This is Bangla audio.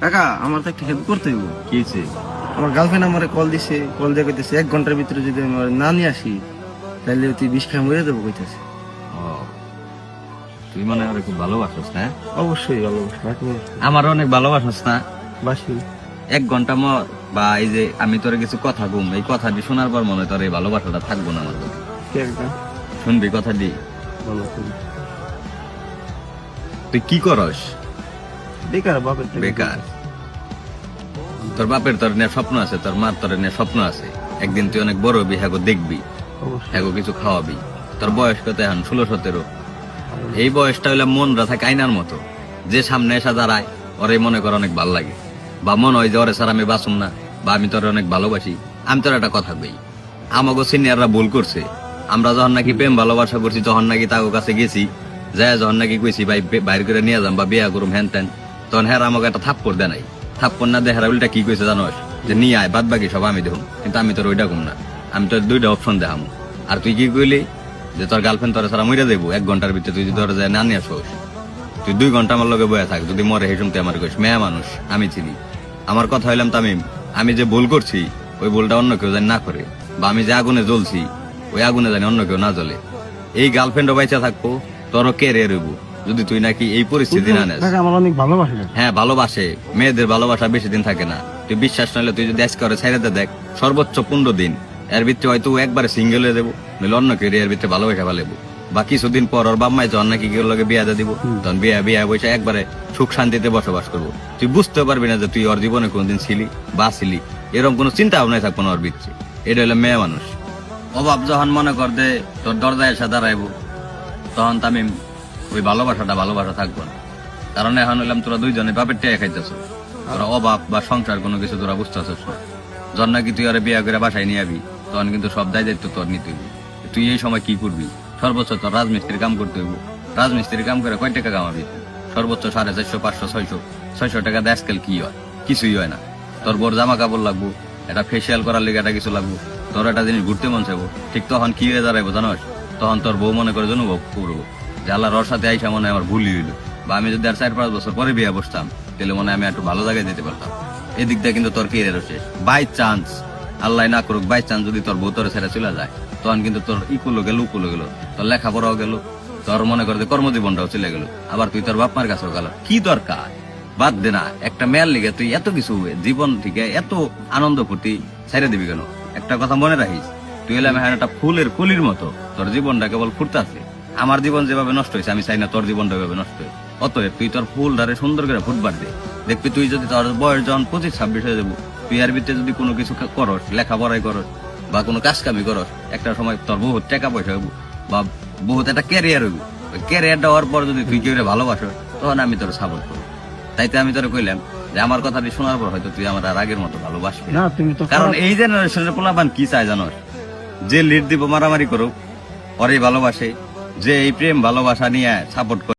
কাকা আমার তো একটা হেল্প করতে হইব। কি হয়েছে আমার গার্লফ্রেন্ড আমারে কল দিছে কল দিয়ে কইতেছে এক ঘণ্টার ভিতরে যদি আমার না নিয়ে আসি তাহলে তুই বিষ খাই মরে দেবো কইতেছে। ও তুই মনে হয় খুব ভালোবাসস না? অবশ্যই ভালোবাসি আমারও অনেক ভালোবাসস না? বাসি। এক ঘণ্টা মর বা এই যে আমি তোর কিছু কথা ঘুম এই কথাটি শোনার পর মনে তোর এই ভালোবাসাটা থাকব না আমার শুনবি কথাটি তুই কি করস? বেকার বাপের বেকার। তোর বাপের তোর নিয়ে স্বপ্ন আছে তোর মার তোর নিয়ে স্বপ্ন আছে। একদিন তুই অনেক বড় হবি হ্যাগো দেখবি। হ্যাগো কিছু খাওয়াবি। তোর বয়স কত এখন? ষোলো সতেরো। এই বয়সটা হইলে মন রাখা কাইনার মতো। যে সামনে এসে দাঁড়ায় ওরে মনে কর অনেক ভালো লাগে। বা মনে হয় যে ওরে স্যার আমি বাসুম না বা আমি তোর অনেক ভালোবাসি। আমি তোর একটা কথা কই। আমাকে সিনিয়ররা ভুল করছে। আমরা যখন নাকি প্রেম ভালোবাসা করছি তখন নাকি তাকে কাছে গেছি যায় যখন নাকি কইছি ভাই বাইর করে নিয়ে যাম বা বিয়া করুম হ্যান ত্যান তখন হ্যাঁ আমাকে একটা থাপ্পড় দেয় নাই। থাপ্পড় না দেখার উল্টা কি কইছে জানোস? যে নিয়ে আয়, বাদ বাকি সব আমি দেখুন কিন্তু আমি তোর ওইটা কম না। আমি তোর দুইটা অপশন দেখাম। আর তুই কি কইলি? যে তোর গার্লফ্রেন্ড তোর সারা মরে দেবো, এক ঘণ্টার ভিতরে তুই যদি তোর যায় না নিয়ে আসোস, তুই দুই ঘণ্টা আমার লগে বয়ে থাক। যদি মরে হেসুম তুই আমার কইস, মেয়া মানুষ, আমি চিনি। আমার কথা হইলাম তামিম, আমি যে ভুল করছি, ওই ভুলটা অন্য কেউ জানি না করে, বা আমি যে আগুনে জ্বলছি, ওই আগুনে জানি অন্য কেউ না জ্বলে। এই গার্লফ্রেন্ডও বাইচা থাকব, তোরও কে রে রইব? যদি তুই নাকি এই পরিস্থিতি না নেস। কাকা আমার অনেক ভালোবাসে। হ্যাঁ ভালোবাসে। মেয়েদের ভালোবাসা বেশি দিন থাকে না। তুই বিশ্বাস নাহলে তুই যদি আজকে করে ছেড়ে দেখ সর্বোচ্চ পনেরো দিন। এর ভিতরে হয়তো একবারে সিঙ্গেল হয়ে দেবো নইলে অন্য কেউ এর ভিতরে ভালোবাসা ভালেবো বা কিছুদিন পর ওর বাম্মাই যখন নাকি কেউ লগে বিয়া দিব তখন বিয়া বিয়া বসে একবারে সুখ শান্তিতে বসবাস করব। তুই বুঝতে পারবি না যে তুই ওর জীবনে কোনদিন ছিলি বা ছিলি। এরকম কোনো চিন্তা ভাবনাই থাকব না ওর ভিতরে। এটা হলো মেয়ে মানুষ। অভাব যখন মনে কর দে তোর দরজায় এসে দাঁড়াইবো তখন তামিম ওই ভালোবাসাটা ভালোবাসা থাকব না। কারণ এখন হইলাম তোরা দুইজনে বাপের টেয়া খাইতেছ। তোরা অভাব বা সংসার কোনো কিছু তোরা বুঝতেছিস না। যখন নাকি তুই আরে বিয়া করে বাসায় নিয়ে আবি, তখন কিন্তু সব দায় দায়িত্ব তোর নিতে হইব। তুই এই সময় কি করবি? সর্বোচ্চ তোর রাজমিস্ত্রির কাম করতে হইব। রাজমিস্ত্রির কাম করে কয় টাকা কামাবি সর্বোচ্চ সাড়ে চারশো, পাঁচশো, ছয়শো। ছয়শো টাকা দিয়ে আজকাল কি হয়? কিছুই হয় না। তোর বড় জামা কাপড় লাগবো এটা ফেসিয়াল করার লিগে একটা কিছু লাগবো, তোর একটা জিনিস ঘুরতে মন চাইব। ঠিক তখন কি হয়ে দাঁড়াইবো জানোস? তখন তোর বউ মনে করে অনুভব করব। যে আল্লাহ রর সাথে আইসা মনে আমার ভুলই হইল। বা আমি যদি আর চার পাঁচ বছর পরে বিয়ে বসতাম, তাহলে মনে আমি একটু ভালো জায়গায় যেতে পারতাম। এদিক দিয়ে কিন্তু তোর কেরিয়ার শেষ। বাই চান্স আল্লাহ না করুক বাই চান্স যদি তোর বউ তোর ছেড়ে চলে যায়, তখন কিন্তু তোর ইকুলো গেল উকুলো গেল, তোর লেখাপড়াও গেল, তোর মনে করে যে কর্মজীবনটাও চলে গেল। আবার তুই তোর বাপ মার কাছেও গেল। কি দরকার? বাদ দে না, একটা মেয়ের লিগে তুই এত কিছু জীবন থেকে এত আনন্দ ফুটি ছেড়ে দিবি কেন? একটা কথা মনে রাখিস, তুই এলাম একটা ফুলের কলির মতো তোর জীবনটা কেবল ফুটতাছে। আমার জীবন যেভাবে নষ্ট হয়েছে আমি চাই না তোর জীবনটা এভাবে নষ্ট হয়েছে অতএব তুই তোর ফুল ধারে সুন্দর করে ফুটবার দে দেখবি তুই যদি তোর বয়স যখন পঁচিশ ছাব্বিশ হয়ে যাব তুই এর ভিতরে যদি কোনো কিছু করস লেখাপড়াই করস বা কোনো কাজ কামি করস একটা সময় তোর বহুত টাকা পয়সা হইব বা বহুত একটা ক্যারিয়ার হইব। ওই ক্যারিয়ারটা হওয়ার পর যদি তুই কেউ ভালোবাসো তখন আমি তোর সাপোর্ট করব। তাইতে আমি তোর কইলাম যে আমার কথাটি শোনার পর হয়তো তুই আমার আর আগের মতো ভালোবাসবি না। তুমি তো কারণ এই জেনারেশনের পোলাপান কি চায় জানো যে লিড দিব মারামারি করুক ওরই ভালোবাসে যে এই প্রেম ভালোবাসা নিয়ে সাপোর্ট